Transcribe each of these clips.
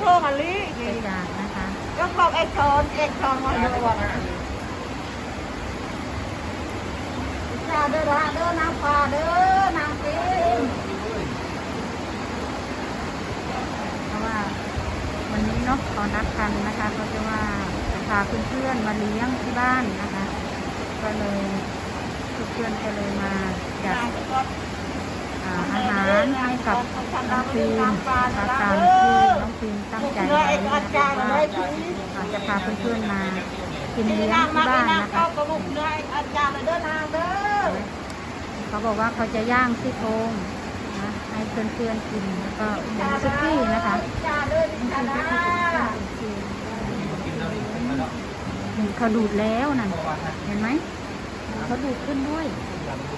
โทรมาลีไปจากนะคะก็บอกเอกชอนเอกชอนมาดูว่าชาเด้อละเด้อนางฟ้าเด้อนางฟิมเพราะว่าวันนี้เนาะเขานัดกันนะคะก็จะว่าจะพาเพื่อนๆมาเลี้ยงที่บ้านนะคะ ก็เลยเพื่อนๆก็เลยมาจัดนางก็ อาอาหารให้กับน้องฟิล์มนะคะตามที่น้องฟิล์มตั้งใจไว้นะคะว่าจะพาเพื่อนๆมากินเลี้ยงที่บ้านนะคะเขาบอกว่าเขาจะย่างซี่โครงนะให้เพื่อนๆกินแล้วก็เป็นซุกี้นะคะจาเด้อจาดาเห็นเขาดูดแล้วนั่นเห็นไหมเขาดูดขึ้นด้วย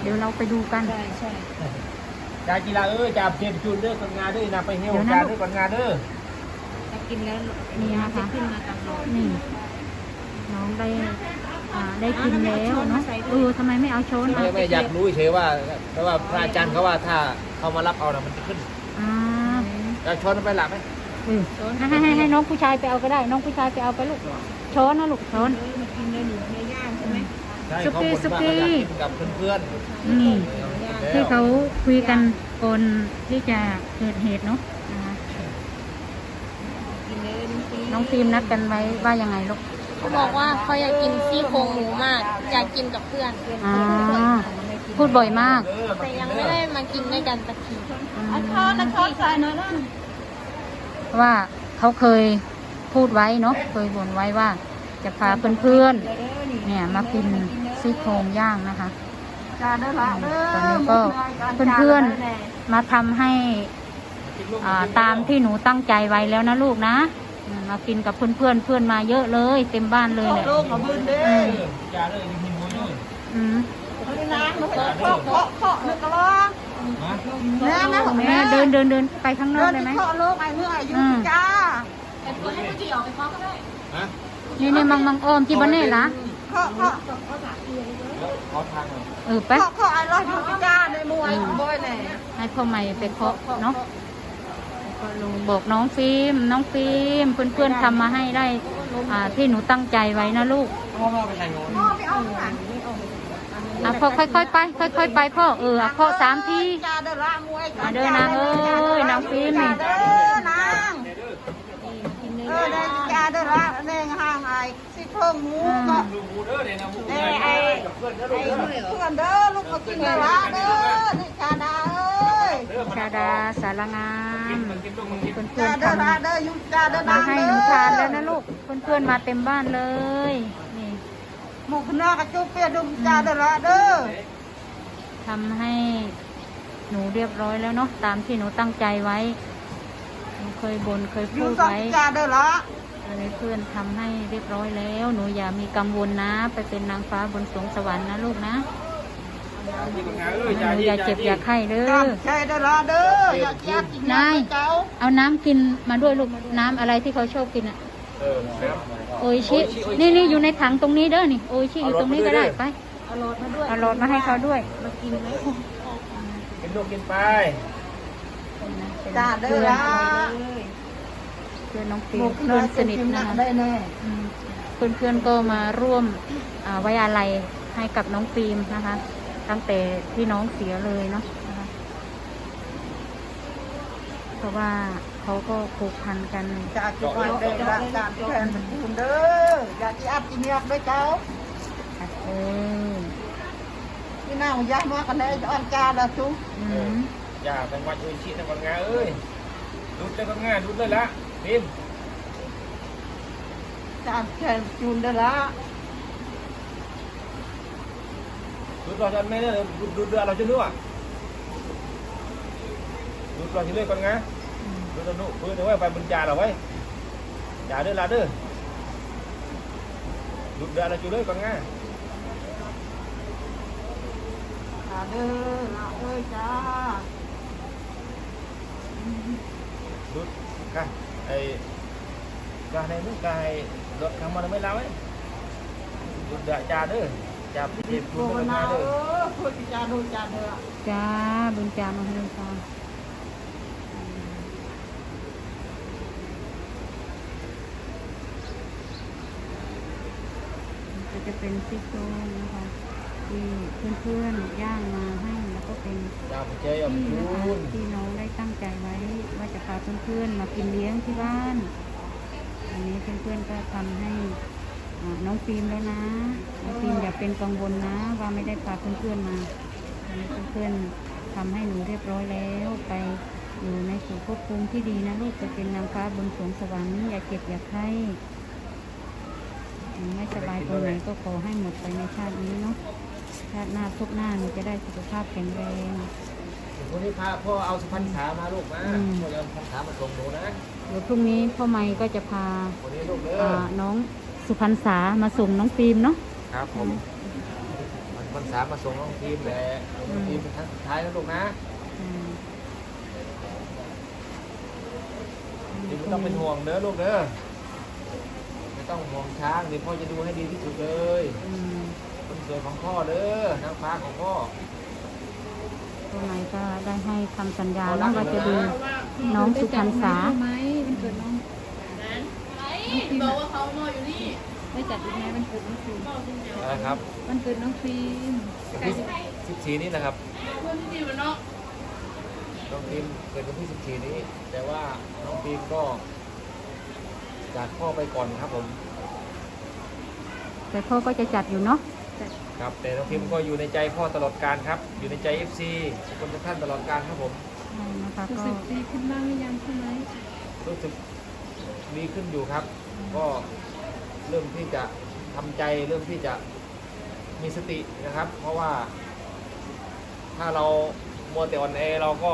เดี๋ยวเราไปดูกันใช่ใช่ จ่ากีฬาเอ้ยจ่าเจ็บจุนเด้อคนงานเด้อนะไปเหี่ยวเดี๋ยวนะจ่าเด้อคนงานเด้อถ้ากินแล้วนี่นะคะขึ้นมาตามรอยนี่น้องได้อ่าได้กินแล้วเนาะเออทำไมไม่เอาช้อนไม่มาไม่อยากรู้เฉยว่าเพราะว่าพระอาจารย์เขาว่าถ้าเขามารับเอานะมันจะขึ้นอ่าอยากช้อนไปหลับไหมเออให้ให้ให้ให้น้องผู้ชายไปเอาก็ได้ น้องผู้ชายไปเอาไปลูกช้อนนะลูกช้อนเออมากินเนื้อหนูเนื้อย่างใช่ไหมใช่สุเขากี้บ่นสุว่ากี้เขาอยากกินกับเพื่อนนี่ๆ ที่เขาคุยกันก่อนที่จะเกิดเหตุเนาะนะคะกินเนื้อจริงๆน้องฟิล์มนัดกันไว้ว่ายังไงลูกเขาบอกว่าเขาอยากกินซี่โครงหมูมาก อยากกินกับเพื่อนอ่าพูดบ่อยมาก แต่ยังไม่ได้มากินด้วยกันสักทีอันช้อนอันช้อนใส่หน่อยนะว่าเขาเคยพูดไว้เนาะเคยบ่นไว้ว่า จะพาเพื่อนๆเนี่ยมากินซี่โครงย่างนะคะ จาเด้อละเด้อตอนนี้ก็เพื่อนๆมาทำให้อ่าตามที่หนูตั้งใจไว้แล้วนะลูกนะอืมมากินกับเพื่อนๆเพื่อนมาเยอะเลย เต็มบ้านเลยแหละโลกมาบืนเด้เอออจ่าเด้อยิงหินหัวเลยอืมนี่นางมาเคาะเคาะเคาะเคาะนึกกะล้อฮะแม่แม่ของแม่แม่เดินเดินเดินไปข้างนอเดิกนได้ไหมที่เคาะโลกไอ้เมื่ออายุอืมจ้าฮะนี่นี่มังมังออมที่บ้านเน่ละ เคาเคาะขอทางหน่อยเออไปเคาะเคาไอ้ร้อยอยู่จ้าในมวยบ่อยแน่ให้พ่อใหม่ไปเคาะเนาะลุงบอกน้องฟิล์มน้องฟิล์มเพื่อนๆทำมาให้ได้อ่าที่หนูตั้งใจไว้นะลูกพ่อไปทางโน้นพ่อไม่เอาค่ะอะพ่อค่อยๆไป ค่อยๆไปพ่อเอออะเคาะสามทีจ้าเด้อละมวยอะเด้อนางเอ้ยนางฟิล์มนี่จ้า เอนางเออได้จ้าเด้อละเน่งห่างไอ้ซี่โครงหมูก็ดูหูเด้อเนี่ยนะหูเน่ไอ้เพื่อนเด้อไอ้เพื่อนเด้อลูกมากินเด้อละเด้อนี่จ้าดาเอ้ยชาดาสารงามมันกินต้องมันเพื่อนๆเด้อทำละเด้อยุจ้าเด้อมาให้หนูทานแล้วนะลูกเพื่อนๆมาเต็มบ้านเลยนี่หมูขนากระจุกเปียดุมจ้าเด้อละเด้อทำให้หนูเรียบร้อยแล้วเนาะตามที่หนูตั้งใจไว้ เคยบนเคยอพูยู่ดกับไว้จ้าเด้อละอะไรเพื่อนทำให้เรียบร้อยแล้ว หนูอย่ามีกังวลนะ ไปเป็นนางฟ้าบนสวงสวรรค์นะลูกนะคนงานเอ้ยหจ่านูดีอย่าจ่าเจ็บดีอย่าไข้เด้จ้าอใช่เด้อละเด้ออย่าเจ็บกินน้ำเจ้าเอาน้ำกินมาด้วยลูกน้ำอะไรที่เขาชอบกินอะเออครับโออิชิ นี่นี่อยู่ในถังตรงนี้เด้อนี่ โออิชิอยู่ตรงนี้ก็ได้ไปเอารถมาด้วยเอาหลอดมาให้เขาด้วย มากินไหมกินลูกกินไป จ้าเด้อละเพื่อนน้องฟิหลมูมขเพื่นาอนดสนิทกินหนันะกคะได้แน่อืมเพื่อนๆก็มาร่วมอ่าไว้อาลัยให้กับน้องฟิล์มนะคะ ตั้งแต่ที่น้องเสียเลยเนาะนะคะเพราะว่าเขาก็ผูกพันกันจ้าจุกไว้เด้อละจ้าแทนคุณเด้ออย่าจีอัดจีเนียกด้วยเจ้าเออที่น่าอยากมากันได้อ่อนจ้าละจุ๊ อืมอย่าเป็นวัดเอ้ยชี้นะคนงานเอ้ยดูดเลยคนงานดูดเลยละพิมจ้าแทนจูนเด้อละดูดเราจะไม่ได้ดูดดูดเรือเราจะนู่อะดูดเราจะเลื่อยคนงานดูดเราดูปืนเอาไว้ไปบนจ่าเราไว้จ่าเด้อละเด้อดูดเรือเราจะเลื่อยคนงานจ้าเด้อละเอ้ยจ้า rút ca đây ca này rút ca này rút không mà nó mới lao ấy rút đợi cha nữa cha bị thêm cũng mới lao nữa cha đôi cha nữa cha bên cha mà hơn cha จะเป็นซี่โครงนะคะที่เพื่อนๆย่างมาให้แล้วก็เป็นยำเจยำคุณ เพื่อนๆมากินเลี้ยงที่บ้านอันนี้เพื่อนๆก็ทำให้น้องฟิล์มแล้วนะน้องฟิล์มอย่าเป็นกังวลนะ ว่าไม่ได้พาเพื่อนๆมาเพื่อนๆทำให้หนูเรียบร้อยแล้วไปอยู่ในสู่ภพภูมิที่ดีนะลูกจะเป็นนางฟ้าบนสวงสวรรค์อย่าเจ็บอย่าไข้ไม่สบายตรงไหนก็ขอให้หมดไปในชาตินี้เนาะชาติหน้าพบหน้าหนูจะได้สุขภาพแข็งแรง วันนี้พาพ่อเอาสุพรรณษามาลูกมาอืม พ่อจะเอาสุพรรณษามาส่งหนูนะเดี๋ยวพรุ่งนี้พ่อไม้ก็จะพาวันนี้ลูกเด้อ่าอน้องสุพรรณษามาส่งน้องฟิล์มเนาะ ครับผมมันพรรษามาส่งน้องทีมแหละน้องทีมเป็นครั้งสุดท้ายแล้วลูกนะอืมทีมไม่ต้องเป็นห่วงเด้อลูกเด้อไม่ต้องห่วงช้างเดี๋ยวพ่อจะดูให้ดีที่สุดเลย อืมคนสวยของพ่อเด้อนางฟ้าของพ่อ พ่อไม้ก็ได้ให้คำสัญญานะว่าจะดูน้องสุพรรณษาไหมมันเกิดน้องบอกว่าเขานอนอยู่นี่ได้จัดอีกไหมมันเกิดน้องฟิล์มอะไรครับมันเกิดน้องฟิล์มสิบสี่นี้นะครับเพื่อนที่ดีมันเนาะน้องทีมเกิดวันที่สิบสี่นี้ แต่ว่าน้องทีมก็จากพ่อไปก่อนครับผม แต่พ่อก็จะจัดอยู่เนาะ ครับแต่น้องพิมก็อยู่ในใจพ่อตลอดการครับ อยู่ในใจ FC ทุกคนทุกท่านตลอดการครับผมใช่นะคะรู้ก็สึกดีขึ้นบ้างหรือยังใช่ไหมรู้สึกดีขึ้นอยู่ครับ ก็เริ่มที่จะทำใจเริ่มที่จะมีสตินะครับ เพราะว่า ถ้าเรามัวแต่อ่อนแอเราก็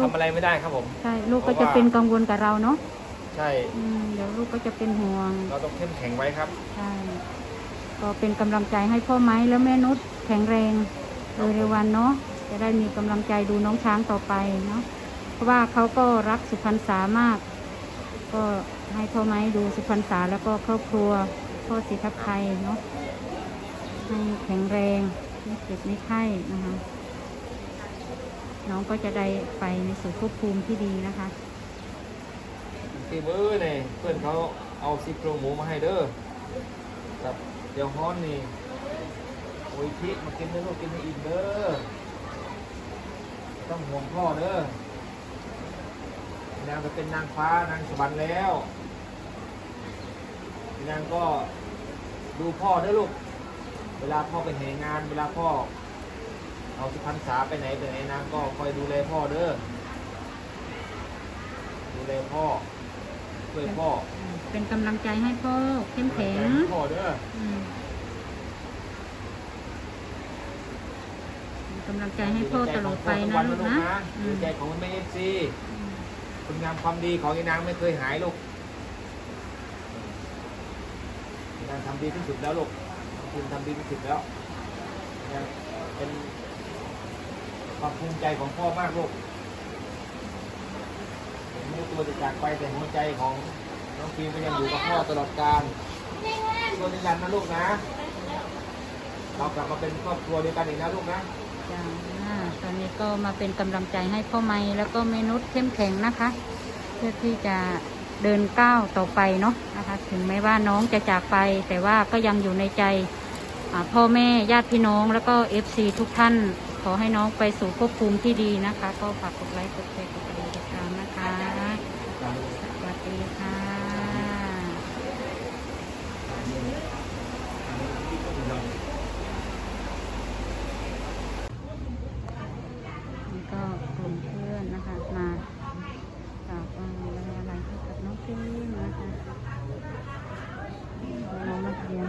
ทำอะไรไม่ได้ครับผม ใช่ลูกก็จะเป็นกังวลกับเราเนาะใช่ อืมเดี๋ยวลูกก็จะเป็นห่วงเราต้องเข้มแข็งไว้ครับ ใช่ ก็เป็นกำลังใจให้พ่อไม้และแม่นุชแข็งแรงโดยเร็ววันเนาะจะได้มีกำลังใจดูน้องช้างต่อไปเนาะเพราะว่าเขาก็รักสุพรรณษามาก ก็ให้พ่อไม้ดูสุพรรณษาแล้วก็ครอบครัวพ่อสิทัพไทยเนาะให้แข็งแรงไม่เจ็บไม่ไข้นะคะน้องก็จะได้ไปในสู่ภพภูมิที่ดีนะคะทีมือเนี่ยเพื่อนเขาเอาซิโครงหมูมาให้เด้อกับ เดี๋ยวฮ้อนนี่โอ้ยพิมากินเด้อลูกกินให้อิ่มเด้อต้องห่วงพ่อเด้อนางก็เป็นนางฟ้านางสวรรค์แล้วนางก็ดูพ่อเด้อลูก เวลาพ่อไปเหงาน เวลาพ่อเอาสุพรรณษาไปไหนไปไหนนางก็คอยดูแลพ่อเด้อดูแลพ่อช่วยพ่อ เป็นกำลังใจให้พ่อเข้มแข็งพ่อเด้ออืมเป็นกำลังใจให้พ่อตลอดไปนะลูกนะอืดูมใจของแม่เอฟซีคุณงามความดีของอีนางไม่เคยหายลูกอีนางทำดีที่สุดแล้วลูกคุณทำดีที่สุดแล้วเนี่ยเป็นความภูมิใจของพ่อมากลูกผมไม่รู้ตัวจะจากไปแต่หัวใจของ น้องฟิล์มก็ยังอยู่กับพ่อตลอดกาลตัวยืนยันนะลูกนะ เรากลับมาเป็นครอบครัวเดียวกันอีกนะลูกนะจ้าตอนนี้ก็มาเป็นกำลังใจให้พ่อไม้แล้วก็เมนุษเข้มแข็งนะคะ เพื่อที่จะเดินก้าวต่อไปเนาะนะคะ ถึงแม้ว่าน้องจะจากไป แต่ว่าก็ยังอยู่ในใจพ่อแม่ญาติพี่น้องแล้วก็เอฟซีทุกท่าน ขอให้น้องไปสู่ภพภูมิที่ดีนะคะ ก็ฝากกดไลค์กดแชร์กดติดตามนะคะ สวัสดีค่ะนี่ก็ก ลุ่มเพื่อนนะคะมากราบไหว้อะไรให้กับน้องฟิล์มนะคะน้องนักเรียน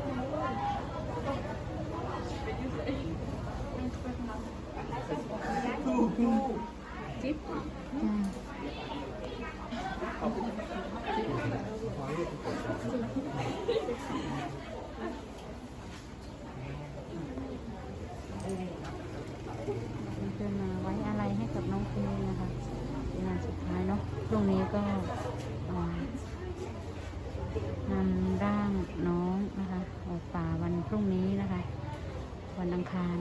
อืม ก็อ่านำร่างน้องนะคะ ออกป่าวัน พรุ่งนี้นะคะ วันอังคาร